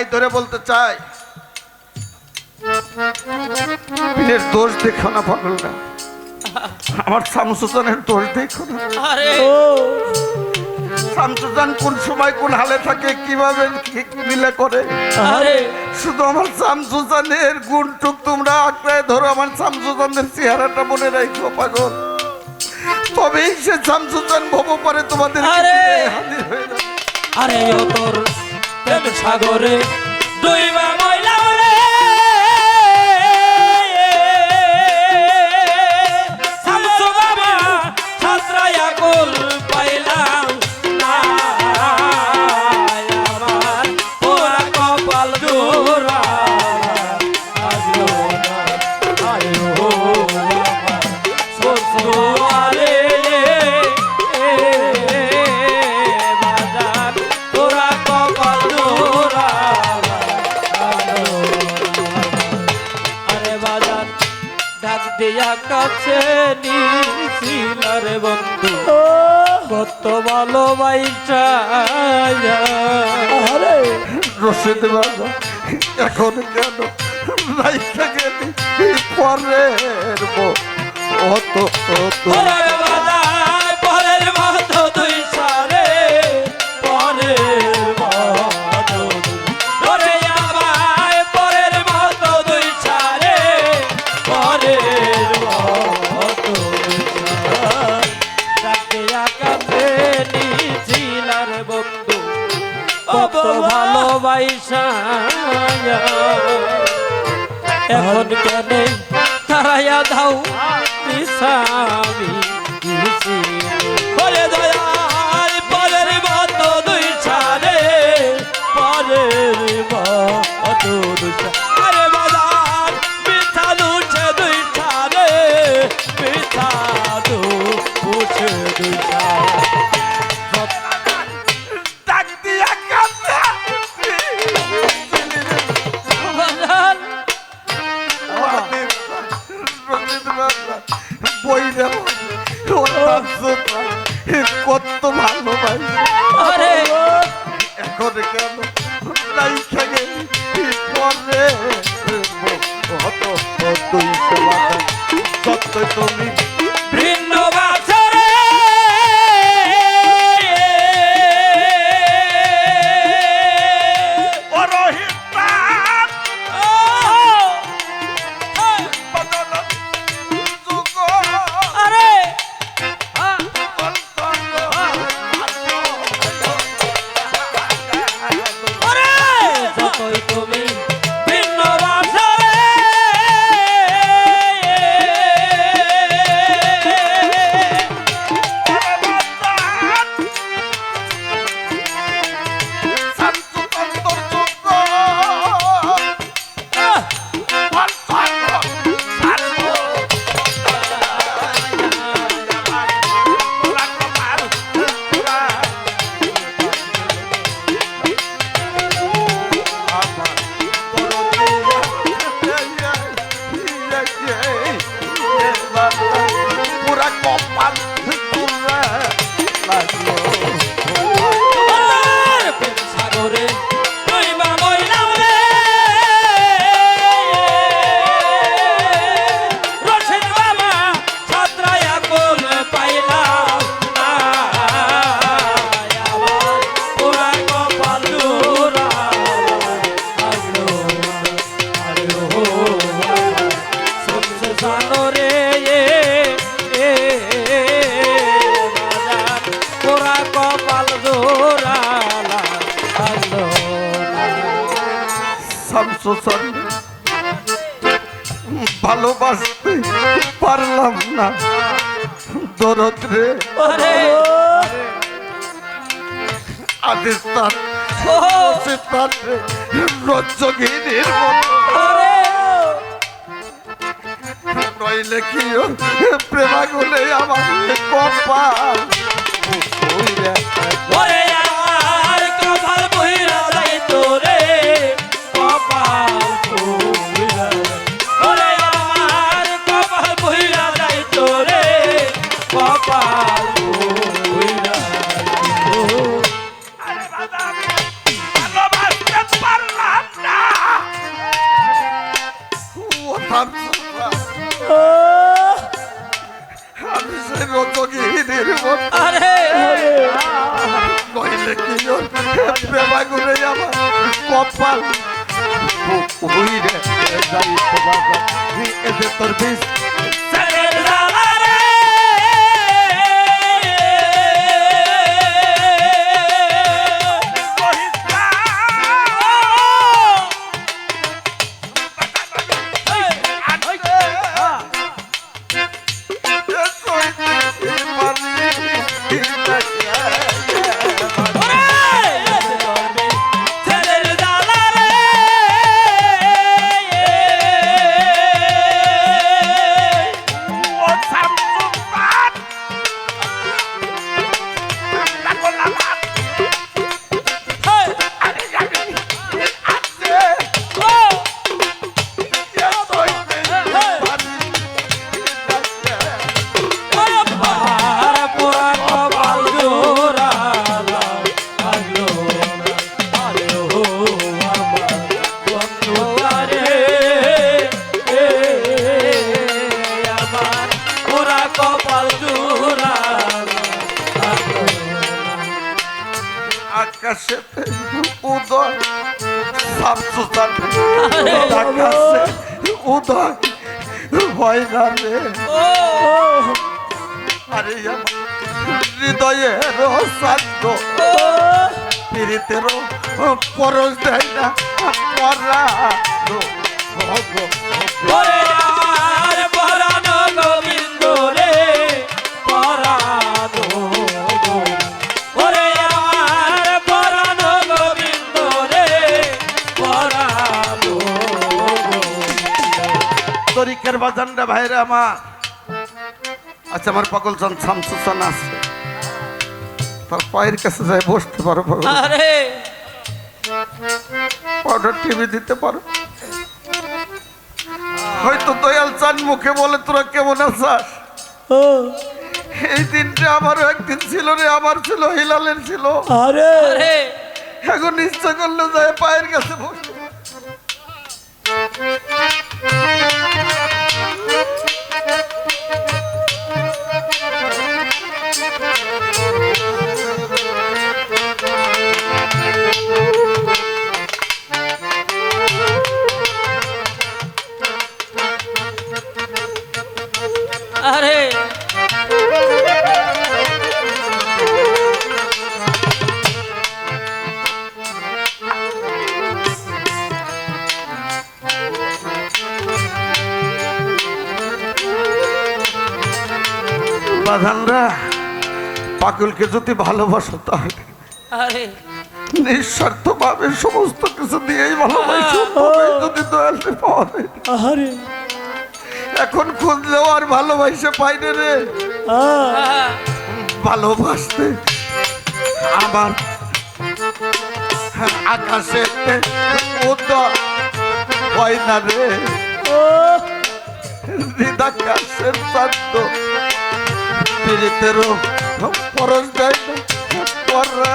ভাই ধরে বলতে চাই বিনের দোষ দেখো না পাগলটা আমার শামসুজানের দোষ দেখো না। ও। শামসুজান কোন সময় কোন হালে থাকে কীভাবে মিলে করে? শুধু আমার শামসুজানের গুণটুক তোমরা আঁকড়ায় ধরো আমার শামসুজানের চেহারাটা মনে রাখো পাগল। তবেই সে শামসুজান ভব পারে তোমাদের আরে আরে তো সাগরে দুই ডুইবা বন্ধু। কত ভালোবাসা রশিদ বাবা এখন কেন রাইখা পরের ধাউ দিশা। শামসু ভালোবাসতে পারলাম না। দরদ রে আদেশ তার তার রজ্জগিনীর মতো। নইলে কি প্রেমাগুলে আমার কপাল উইরে যাই তোমার এতে তোর বিষ আকাশে উদয় সামসুসান আকাশে উদয়, হয় না রে। আরে হৃদয়ের শান্ত পীড়িতের পরশ দেয় না পরা ওরে তরিকের বাজানটা ভাইরা আমার। আচ্ছা আমার পাগল চান শামসুসান আছে। তার পায়ের কাছে যাই বসতে পারো পাগল। আরে। পাউডার টিভি দিতে পারো। হয়তো দয়াল চান মুখে বলে তোরা কেমন আছাস? এই দিনটা আমারও একদিন ছিল রে আমার ছিল হিলালের ছিল। আরে। এখন ইচ্ছা করলে যায় পায়ের কাছে বসে বাধানরা পাগলকে যদি ভালোবাসো তাহলে নিঃস্বার্থ ভাবে সমস্ত কিছু দিয়েই ভালোবাসো যদি দয়ালকে পাওয়া যায়। এখন খুঁজলেও আর ভালোবাসে পাইনে রে। ভালোবাসতে আমার আকাশে হয় না রে। হৃদাকাশের চাঁদ পীড়িতেরও পরশ দেয় পরা